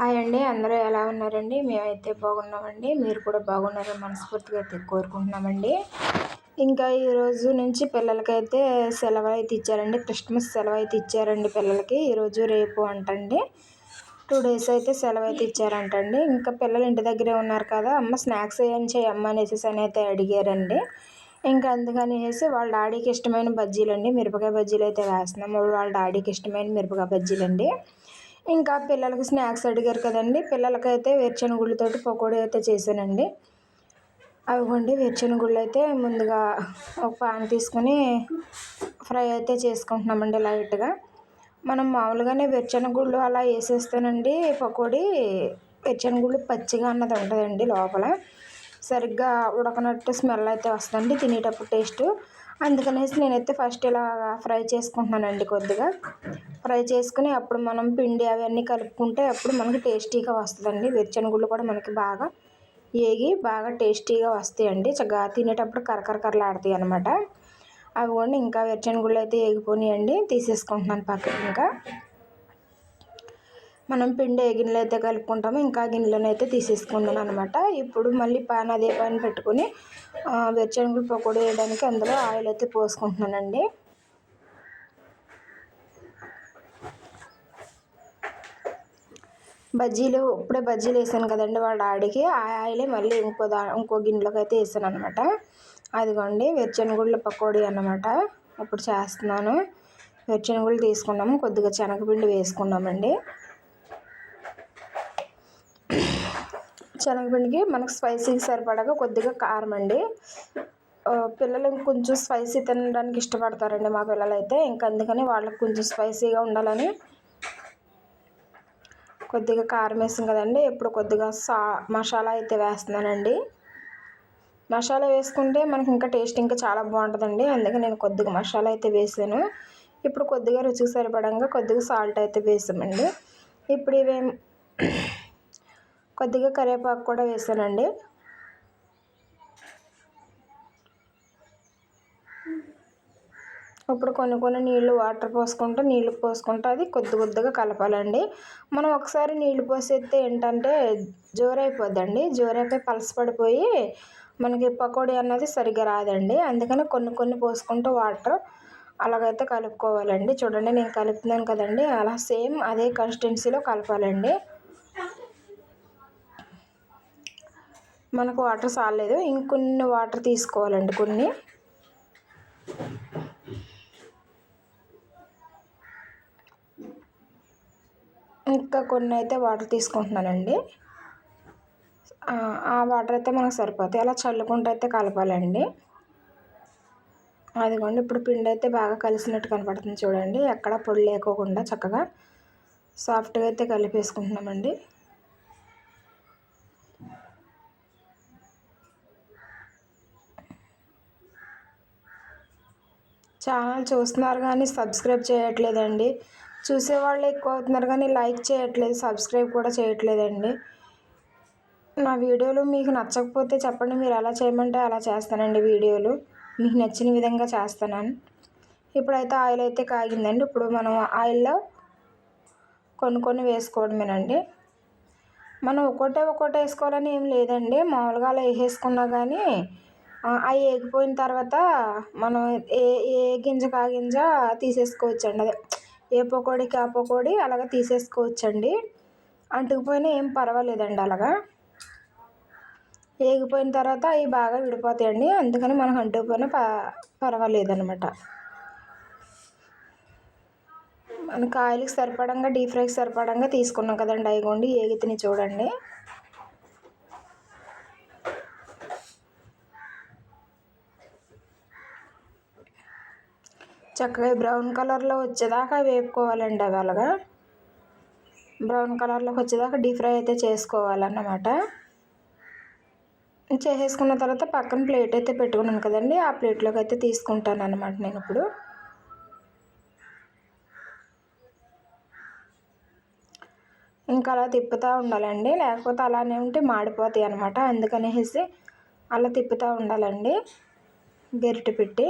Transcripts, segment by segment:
Hi అండి అందరూ ఎలా ఉన్నారండి? మేమైతే బాగున్నామండి. మీరు కూడా బాగున్నారని మనస్ఫూర్తిగా అయితే కోరుకుంటున్నామండి. ఇంకా ఈరోజు నుంచి పిల్లలకైతే సెలవు అయితే ఇచ్చారండి. క్రిస్మస్ సెలవు అయితే ఇచ్చారండి పిల్లలకి. ఈరోజు రేపు అంటండి. టూ డేస్ అయితే సెలవు అయితే ఇచ్చారంటండి. ఇంకా పిల్లలు ఇంటి దగ్గరే ఉన్నారు కదా అమ్మ స్నాక్స్ ఏం చేయమ్మ అనేసి అని అయితే అడిగారండి. ఇంకా అందుకనేసి వాళ్ళ డాడీకి ఇష్టమైన బజ్జీలు అండి మిరపకాయ బజ్జీలు అయితే వేస్తున్నాము వాళ్ళ డాడీకి ఇష్టమైన మిరపకాయ బజ్జీలు అండి ఇంకా పిల్లలకి స్నాక్స్ అడిగారు కదండి. పిల్లలకైతే వేరుశనగుళ్ళతోటి పకోడీ అయితే చేశానండి. అవిగోండి వేరుశనగుళ్ళు అయితే ముందుగా ఒక పాన్ తీసుకొని ఫ్రై అయితే చేసుకుంటున్నామండి లైట్గా. మనం మామూలుగానే వేరుశనగుళ్ళు అలా వేసేస్తానండి పకోడీ వేరుశనగుళ్ళు పచ్చిగా అన్నది ఉంటుందండి లోపల. సరిగ్గా ఉడకనట్టు స్మెల్ అయితే వస్తుందండి తినేటప్పుడు టేస్ట్. అందుకనేసి నేనైతే ఫస్ట్ ఇలా ఫ్రై చేసుకుంటున్నానండి కొద్దిగా. ఫ్రై చేసుకుని అప్పుడు మనం పిండి అవన్నీ కలుపుకుంటే అప్పుడు మనకి టేస్టీగా వస్తుందండి. వేరుశనగుళ్ళు కూడా మనకి బాగా ఏగి బాగా టేస్టీగా వస్తాయండి. చక్కగా తినేటప్పుడు కరకరకరలాడతాయి అనమాట అవి కూడా ఇంకా వేరుశనగుళ్ళు అయితే ఏగిపోయినాయండి తీసేసుకుంటున్నాను పక్కకి ఇంకా. మనం పిండి ఏ గిన్నెలో అయితే కలుపుకుంటామో ఇంకా గిన్నెలను అయితే తీసేసుకున్నాను అనమాట ఇప్పుడు మళ్ళీ పాన్ అదే పాన్ పెట్టుకుని వెచ్చనుగులు పకోడీ వేయడానికి అందులో ఆయిల్ అయితే పోసుకుంటున్నానండి. బజ్జీలు ఇప్పుడే బజ్జీలు వేసాను కదండి వాళ్ళ డాడీకి. ఆ ఆయిలే మళ్ళీ ఇంకో దా ఇంకో గిన్నెలోకి అయితే వేసాను అనమాట అదిగోండి వెచ్చనగుళ్ళ పకోడీ అనమాట ఇప్పుడు చేస్తున్నాను. వెచ్చనగుళ్ళు తీసుకున్నాము కొద్దిగా శనగపిండి వేసుకున్నామండి శనగపిండికి మనకు స్పైసీకి సరిపడగా కొద్దిగా కారం అండి. పిల్లలు కొంచెం స్పైసీ తినడానికి ఇష్టపడతారండి మా పిల్లలు అయితే ఇంకా అందుకని వాళ్ళకి కొంచెం స్పైసీగా ఉండాలని కొద్దిగా కారం వేసాం కదండి. ఇప్పుడు కొద్దిగా సా మసాలా అయితే వేస్తున్నానండి. మసాలా వేసుకుంటే మనకి ఇంకా టేస్ట్ ఇంకా చాలా బాగుంటుందండి. అందుకే నేను కొద్దిగా మసాలా అయితే వేసాను. ఇప్పుడు కొద్దిగా రుచికి సరిపడంగా కొద్దిగా సాల్ట్ అయితే వేసామండి. ఇప్పుడు ఇవేం కొద్దిగా కరివేపాకు కూడా వేసానండి. ఇప్పుడు కొన్ని కొన్ని నీళ్ళు వాటర్ పోసుకుంటూ నీళ్ళు పోసుకుంటూ అది కొద్ది కొద్దిగా కలపాలండి. మనం ఒకసారి నీళ్ళు పోసేస్తే ఏంటంటే జోరైపోద్దండి. జోరైపోయి పలసపడిపోయి మనకి పకోడీ అన్నది సరిగ్గా రాదండి. అందుకని కొన్ని కొన్ని పోసుకుంటూ వాటర్ అలాగైతే కలుపుకోవాలండి. చూడండి నేను కలుపుతున్నాను కదండి. అలా సేమ్ అదే కన్సిస్టెన్సీలో కలపాలండి. మనకు వాటర్ చాలలేదు ఇంకొన్ని వాటర్ తీసుకోవాలండి కొన్ని. ఇంకా కొన్ని అయితే వాటర్ తీసుకుంటున్నానండి. ఆ వాటర్ అయితే మనకు సరిపోతాయి. అలా చల్లుకుంటూ అయితే కలపాలండి. అదిగోండి ఇప్పుడు పిండి అయితే బాగా కలిసినట్టు కనపడుతుంది చూడండి. ఎక్కడ పొడి లేకోకుండా చక్కగా సాఫ్ట్గా అయితే కలిపేసుకుంటున్నామండి. ఛానల్ చూస్తున్నారు కానీ సబ్స్క్రైబ్ చేయట్లేదండి. చూసేవాళ్ళు ఎక్కువ అవుతున్నారు కానీ లైక్ చేయట్లేదు సబ్స్క్రైబ్ కూడా చేయట్లేదండి. నా వీడియోలు మీకు నచ్చకపోతే చెప్పండి మీరు ఎలా చేయమంటే అలా చేస్తానండి వీడియోలు. మీకు నచ్చిన విధంగా చేస్తాను ఇప్పుడైతే ఆయిల్ అయితే కాగిందండి. ఇప్పుడు మనం ఆయిల్లో కొన్ని కొన్ని వేసుకోవడమేనండి. మనం ఒక్కొక్కటే ఒక్కొక్కటి వేసుకోవాలని ఏం లేదండి. మామూలుగా అలా వేసేసుకున్నా కానీ అవి ఏగిపోయిన తర్వాత మనం ఏ ఏ గింజకు ఆ గింజ తీసేసుకోవచ్చండి అదే. ఏ పకోడీకి ఆ పకోడీ అలాగ తీసేసుకోవచ్చండి. అంటుకుపోయినా ఏం పర్వాలేదండి అలాగా. ఏగిపోయిన తర్వాత అవి బాగా విడిపోతాయండి. అందుకని మనకు అంటుకుపోయినా ప పర్వాలేదనమాట మన కాయలకు సరిపడంగా డీప్ ఫ్రైకి సరిపడంగా తీసుకున్నాం కదండి. అవి కొండి ఏగితిని చూడండి. చక్కగా బ్రౌన్ కలర్లో వచ్చేదాకా వేపుకోవాలండి అవి అలాగా బ్రౌన్ కలర్లోకి వచ్చేదాకా డీప్ ఫ్రై అయితే చేసుకోవాలన్నమాట. చేసేసుకున్న తర్వాత పక్కన ప్లేట్ అయితే పెట్టుకున్నాను కదండి ఆ ప్లేట్లోకి అయితే తీసుకుంటాను అనమాట నేను ఇప్పుడు. ఇంకా అలా తిప్పుతూ ఉండాలండి లేకపోతే అలానే ఉంటే మాడిపోతాయి అనమాట అందుకనేసి అలా తిప్పుతూ ఉండాలండి గరిటె పెట్టి.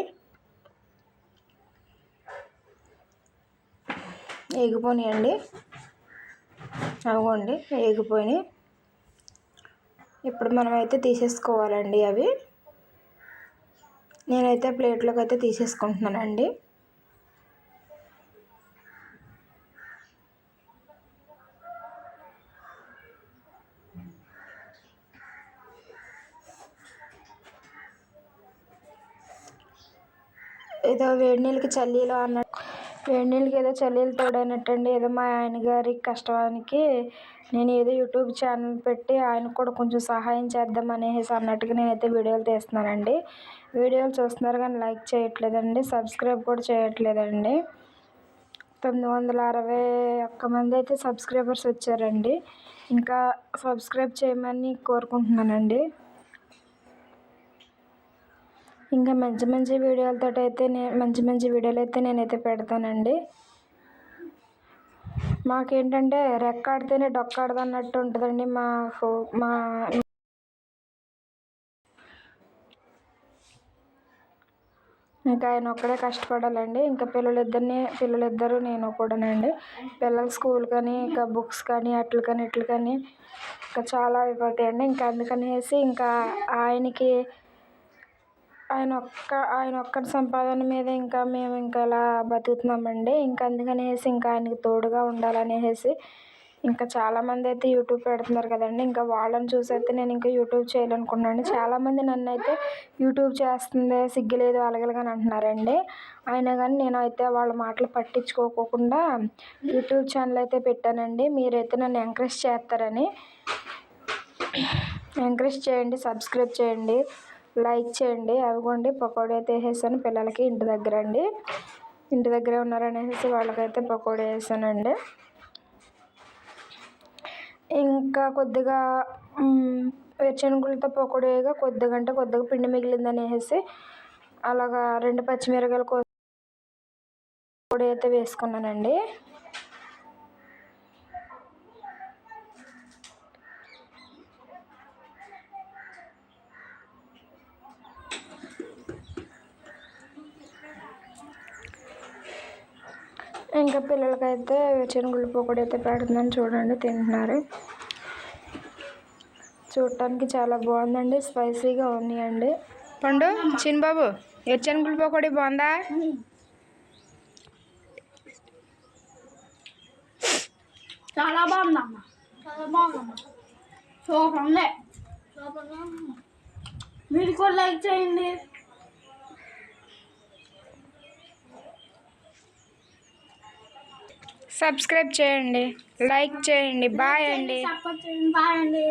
వేగిపోనియండి అవ్వండి వేగిపోయినాయి ఇప్పుడు మనమైతే తీసేసుకోవాలండి అవి. నేనైతే ప్లేట్లోకి అయితే తీసేసుకుంటున్నానండి. ఏదో వేడి నీళ్ళకి చల్లీలో అన్నట్టు వేడి నీళ్ళకి ఏదో తోడైనట్టు తోడైనట్టండి. ఏదో మా ఆయన గారి కష్టానికి నేను ఏదో యూట్యూబ్ ఛానల్ పెట్టి ఆయనకు కూడా కొంచెం సహాయం చేద్దాం అనేసి అన్నట్టుగా నేనైతే వీడియోలు తీస్తున్నానండి. వీడియోలు చూస్తున్నారు కానీ లైక్ చేయట్లేదండి. సబ్స్క్రైబ్ కూడా చేయట్లేదండి. తొమ్మిది వందల అరవై ఒక్క మంది అయితే సబ్స్క్రైబర్స్ వచ్చారండి. ఇంకా సబ్స్క్రైబ్ చేయమని కోరుకుంటున్నానండి. ఇంకా మంచి మంచి వీడియోలతో అయితే నేను మంచి మంచి వీడియోలు అయితే నేనైతే పెడతానండి. మాకేంటంటే రెక్కాడితేనే డొక్కాడదు అన్నట్టు ఉంటుందండి మా ఫో మా ఇంకా ఆయన ఒక్కడే కష్టపడాలండి. ఇంకా పిల్లలిద్దరిని పిల్లలిద్దరు నేను కూడానండి. పిల్లలు స్కూల్ కానీ ఇంకా బుక్స్ కానీ అట్లు కానీ ఇట్లు కానీ ఇంకా చాలా అయిపోతాయండి ఇంకా అందుకనేసి ఇంకా ఆయనకి ఆయన ఒక్క ఆయన ఒక్కటి సంపాదన మీద ఇంకా మేము ఇంకా ఇలా బతుకుతున్నామండి. ఇంకా అందుకనేసి ఇంకా ఆయనకి తోడుగా ఉండాలనేసి ఇంకా చాలామంది అయితే యూట్యూబ్ పెడుతున్నారు కదండి. ఇంకా వాళ్ళని చూసి అయితే నేను ఇంకా యూట్యూబ్ చేయాలనుకున్నాను చాలామంది నన్ను అయితే యూట్యూబ్ చేస్తుంది సిగ్గులేదు అలగలగాని అంటున్నారండి. అయినా కానీ నేను అయితే వాళ్ళ మాటలు పట్టించుకోకుండా యూట్యూబ్ ఛానల్ అయితే పెట్టానండి. మీరైతే నన్ను ఎంకరేజ్ చేస్తారని. ఎంకరేజ్ చేయండి సబ్స్క్రైబ్ చేయండి. లైక్ చేయండి. అవిగోండి పకోడీ అయితే వేసేసాను పిల్లలకి ఇంటి దగ్గర అండి ఇంటి దగ్గరే ఉన్నారనేసి వాళ్ళకైతే పకోడీ వేసానండి. ఇంకా కొద్దిగా వేరుశనగులతో పకోడీ వేయగా కొద్దిగా అంటే కొద్దిగా పిండి మిగిలిందని అలాగా రెండు పచ్చిమిరకాయలు పకోడీ అయితే వేసుకున్నానండి. ఇంకా పిల్లలకైతే శనగుల పకోడీ అయితే పెడుతున్నాను చూడండి తింటున్నారు. చూడటానికి చాలా బాగుందండి స్పైసీగా ఉన్నాయండి. పండు చిన్నబాబు ఎర్రశనగుల పకోడీ బాగుందా? చాలా బాగుందమ్మ. చాలా బాగుందమ్మ. సూపర్ ఉంది. మీరు కూడా లైక్ చేయండి. సబ్స్క్రైబ్ చేయండి. లైక్ చేయండి. బాయ్ అండి. బాయ్ అండి.